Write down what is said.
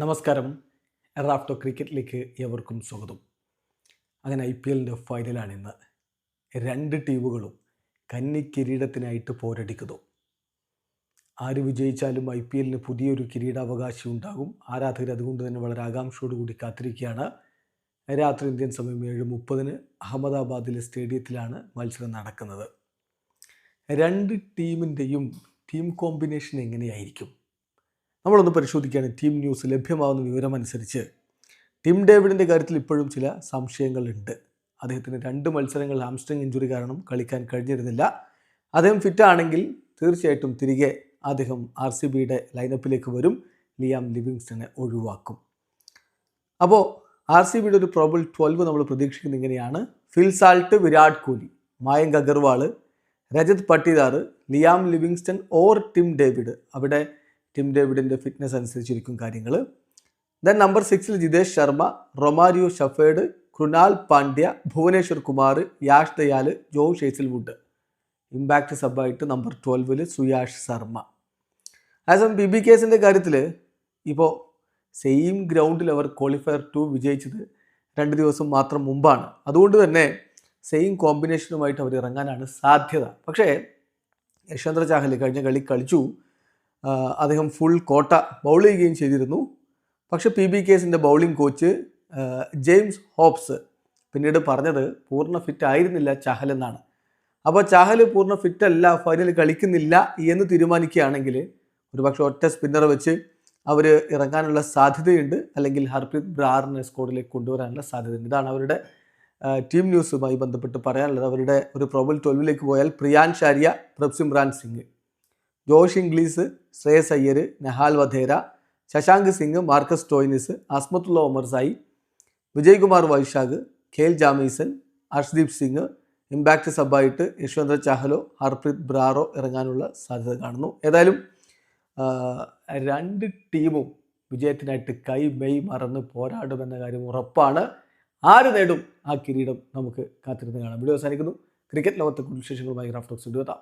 നമസ്കാരം. റാഫ്റ്റോ ക്രിക്കറ്റിലേക്ക് ഏവർക്കും സ്വാഗതം. അങ്ങനെ ഐ പി എല്ലിന്റെ ഫൈനലാണ് ഇന്ന്. രണ്ട് ടീമുകളും കന്നി കിരീടത്തിനായിട്ട് പോരടിക്കുന്നു. ആര് വിജയിച്ചാലും ഐ പി എല്ലിന് പുതിയൊരു കിരീടാവകാശി ഉണ്ടാകും. ആരാധകർ അതുകൊണ്ട് തന്നെ വളരെ ആകാംക്ഷയോടുകൂടി കാത്തിരിക്കുകയാണ്. രാത്രി ഇന്ത്യൻ സമയം ഏഴ് മുപ്പതിന് അഹമ്മദാബാദിലെ സ്റ്റേഡിയത്തിലാണ് മത്സരം നടക്കുന്നത്. രണ്ട് ടീമിന്റെയും ടീം കോമ്പിനേഷൻ എങ്ങനെയായിരിക്കും? നമ്മളൊന്ന് പരിശോധിക്കുകയാണ് ടീം ന്യൂസ് ലഭ്യമാകുന്ന വിവരമനുസരിച്ച്. ടിം ഡേവിഡിന്റെ കാര്യത്തിൽ ഇപ്പോഴും ചില സംശയങ്ങളുണ്ട്. അദ്ദേഹത്തിന് രണ്ട് മത്സരങ്ങൾ ഹാംസ്ട്രിങ് ഇഞ്ചുറി കാരണം കളിക്കാൻ കഴിഞ്ഞിരുന്നില്ല. അദ്ദേഹം ഫിറ്റാണെങ്കിൽ തീർച്ചയായിട്ടും തിരികെ അദ്ദേഹം ആർ സി ബിയുടെ ലൈനപ്പിലേക്ക് വരും. ലിയാം ലിവിങ്സ്റ്റനെ ഒഴിവാക്കും. അപ്പോൾ ആർ സി ബിയുടെ ഒരു പ്രോബിൾ ട്വൽവ് നമ്മൾ പ്രതീക്ഷിക്കുന്നത് ഇങ്ങനെയാണ്. Phil Salt Virat Kohli Mayank Agarwal Rajat Patidar Liam Livingstone or Tim David. അവിടെ ടിം ഡേവിഡിന്റെ ഫിറ്റ്നസ് അനുസരിച്ചിരിക്കും കാര്യങ്ങൾ ദെൻ നമ്പർ സിക്സിൽ Jitesh Sharma Romario Shepherd Krunal Pandya Bhuvneshwar Kumar Yash Dayal Josh Hazlewood impact സബായിട്ട് number ട്വൽവിൽ Suyash Sharma. As M B B കേസിന്റെ കാര്യത്തിൽ ഇപ്പോൾ same ഗ്രൗണ്ടിൽ അവർ qualifier to വിജയിച്ചത് രണ്ട് ദിവസം മാത്രം മുമ്പാണ്. അതുകൊണ്ട് തന്നെ സെയിം കോമ്പിനേഷനുമായിട്ട് അവർ ഇറങ്ങാനാണ് സാധ്യത. പക്ഷേ യശ്വന്ത്ര ചാഹൽ കഴിഞ്ഞ കളി കളിച്ചു. അദ്ദേഹം ഫുൾ കോട്ട ബൗൾ ചെയ്യുകയും ചെയ്തിരുന്നു. പക്ഷേ പി ബി കേസിന്റെ ബൗളിംഗ് കോച്ച് ജെയിംസ് ഹോപ്സ് പിന്നീട് പറഞ്ഞത് പൂർണ ഫിറ്റ് ആയിരുന്നില്ല ചഹൽ എന്നാണ്. അപ്പോൾ ചഹൽ പൂർണ ഫിറ്റ് അല്ല ഫൈനൽ കളിക്കുന്നില്ല എന്ന് തീരുമാനിക്കുകയാണെങ്കിൽ ഒരുപക്ഷെ ഒറ്റ സ്പിന്നർ വെച്ച് അവർ ഇറങ്ങാനുള്ള സാധ്യതയുണ്ട്. അല്ലെങ്കിൽ ഹർപ്രീത് ബ്രാറിനെ സ്കോഡിലേക്ക് കൊണ്ടുവരാനുള്ള സാധ്യതയുണ്ട്. ഇതാണ് അവരുടെ ടീം ന്യൂസുമായി ബന്ധപ്പെട്ട് പറയാനുള്ളത്. അവരുടെ ഒരു പ്രോബൽ ട്വൽവിലേക്ക് പോയാൽ Priyansh Arya Prabhsimran Singh. Josh Inglis Shreyas Iyer Nehal Wadhera Shashank Singh Marcus Stoinis Azmatullah Omarzai Vijaykumar Vyshak Kyle Jamieson Harshdeep Singh impact സബായിട്ട് യശ്വന്ത്ര ചഹലോ ഹർപ്രീത് ബ്രാറോ ഇറങ്ങാനുള്ള സാധ്യത കാണുന്നു. ഏതായാലും രണ്ട് ടീമും വിജയത്തിനായിട്ട് കൈ മെയ് മറന്ന് പോരാടുമെന്ന കാര്യം ഉറപ്പാണ്. ആര് നേടും ആ കിരീടം നമുക്ക് കാത്തിരുന്ന് കാണാം. വീഡിയോ അവസാനിക്കുന്നു. ക്രിക്കറ്റ് ലോകത്തെ കുടുംബ വിശേഷങ്ങളുമായി റാഫ്റ്റോക്സ് എത്താം.